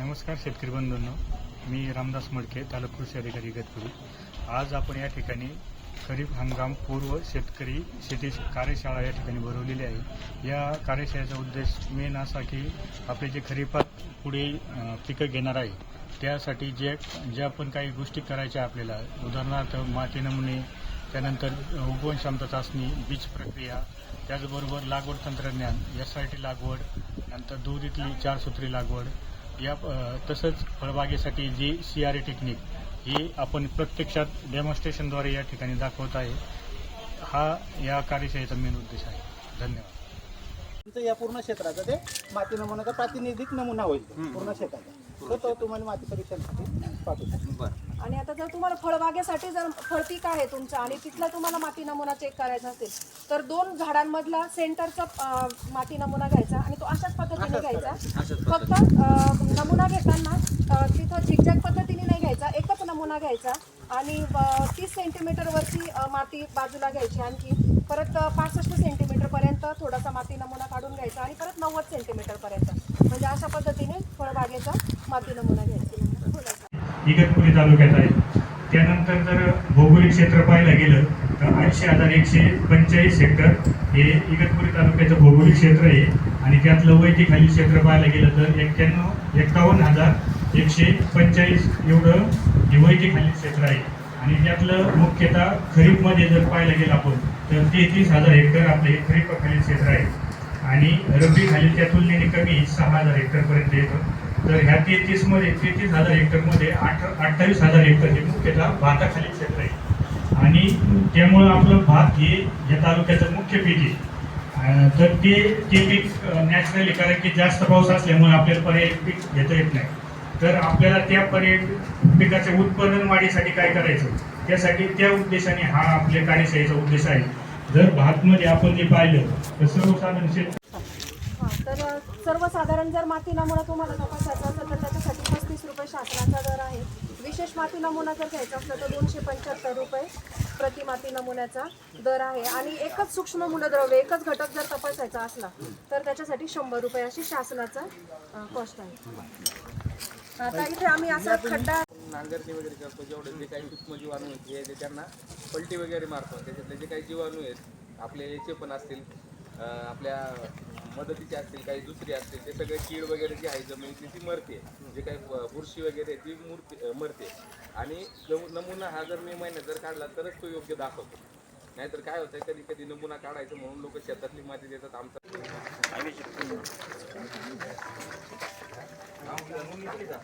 नमस्कार शेतकरी बंधूंनो. मी रामदास मडके तालुका कृषी अधिकारी इगतपुरी आज आपण या ठिकाणी खरीप हंगाम पूर्व शेतकरी शेती कार्यशाळा या ठिकाणी भरवलेली आहे. या कार्यशाळेचा उद्देश मेन असा की आपले जे खरीपात पुढे पिकं घेणार आहे त्यासाठी जे ज्या पण काही गोष्टी करायच्या आपल्याला उदाहरणार्थ माती नमुने त्यानंतर उगवण क्षमता चाचणी बीज प्रक्रिया त्याचबरोबर लागवड तंत्रज्ञान यासाठी लागवड नंतर दूध चार सूत्री लागवड या तसंच फळबागेसाठी जी सी आर ए टेक्निक ही आपण प्रत्यक्षात डेमॉन्स्ट्रेशनद्वारे या ठिकाणी दाखवत आहे हा या कार्यशाळेचा मेन उद्देश आहे. धन्यवाद. तुमचं या पूर्ण क्षेत्राचा ते माती नमुन्याचा प्रातिनिधिक नमुना होईल पूर्ण शेताचा तो तो तुम्हाला माती परीक्षणासाठी पाठवतो आणि आता जर तुम्हाला फळबागेसाठी जर फळपीक आहे तुमचं आणि तिथला तुम्हाला माती नमुना चेक करायचा असेल तर दोन झाडांमधला सेंटरचा अं, माती नमुना घ्यायचा आणि तो अशाच पद्धतीने घ्यायचा. फक्त अं, नमुना घेताना अं, तिथं झिकझॅक पद्धतीने नाही घ्यायचा एकच नमुना घ्यायचा आणि तीस सेंटीमीटरवरची माती बाजूला घ्यायची आणखी. परत पासष्ट सेंटीमीटर पर्यंत थोडासा माती नमुना काढून घ्यायचा आणि परत नव्वद सेंटीमीटर पर्यंत. म्हणजे अशा पद्धतीने फळबागेचा माती नमुना घ्यायचा. इगतपुरी तालुक्यात आहे. त्यानंतर जर भौगोलिक क्षेत्र पाहायला गेलं तर ऐंशी हजार एकशे पंचेचाळीस हेक्टर हे इगतपुरी तालुक्याचं भौगोलिक क्षेत्र आहे. आणि त्यातलं वैदिक खालील क्षेत्र पाहायला गेलं तर एक्क्याण्णव एक्कावन्न हजार एकशे पंचेचाळीस एवढं हे वैदिक खालील क्षेत्र आहे. आणि त्यातलं मुख्यतः खरीपमध्ये जर पाहायला गेलं आपण तर तेहतीस हजार हेक्टर आपले हे खरीप क्षेत्र आहे. आणि रब्बी खालील त्या तुलनेने कमी सहा हजार हेक्टरपर्यंत येतं. तर ह्या तेहतीसमध्ये तेहतीस हजार हेक्टरमध्ये आठ अठ्ठावीस हजार हेक्टर हे मुख्यतः भाताखालील क्षेत्र आहे. आणि त्यामुळं आपलं भात हे या तालुक्याचं मुख्य पीक आहे. तर ते ते पीक नॅचरली कारण की जास्त पाऊस असल्यामुळे आपल्याला पर्याय पीक घेता येत नाही. तर आपल्याला त्या पर्याय पिकाच्या उत्पादन वाढीसाठी काय करायचं? त्यासाठी त्या उद्देशाने हा आपल्या कार्यशाळेचा उद्देश आहे. जर भातमध्ये आपण जे पाहिलं तर सर्वसाधारण शेत हा, तर सर्वसाधारण जर माती नमुना तुम्हाला तपासायचा असेल तर त्याच्यासाठी पस्तीस रुपये शासनाचा दर आहे. विशेष माती नमुना जर घ्यायचा असला तर दोनशे पंच्याहत्तर रुपये प्रति माती नमुन्याचा दर आहे. आणि एकच सूक्ष्म मूलद्रव्य एकच घटक जर तपासायचा असला तर त्याच्यासाठी शंभर रुपये अशी शासनाचा कॉस्ट आहे. आता इथे आम्ही असा खड्डा नांगरणी वगैरे करतो जेवढे जे काही सूक्ष्म जीवाणू आहेत हे त्यांना पलटी वगैरे मारतो त्याच्यातले जे काही जीवाणू आहेत आपले याचे पण असतील आपल्या मदतीचे असतील काही दुसरे असतील ते सगळे कीड वगैरे जी आहे जमिनीतली ती मरते. जे काही बुरशी वगैरे ती मूर्ती मरते. आणि नमुना हा जर मे महिन्यात जर काढला तरच तो योग्य दाखवतो. नाहीतर काय होतं कधी कधी नमुना काढायचं म्हणून लोक शेतातली माती देतात आमचा 합니다.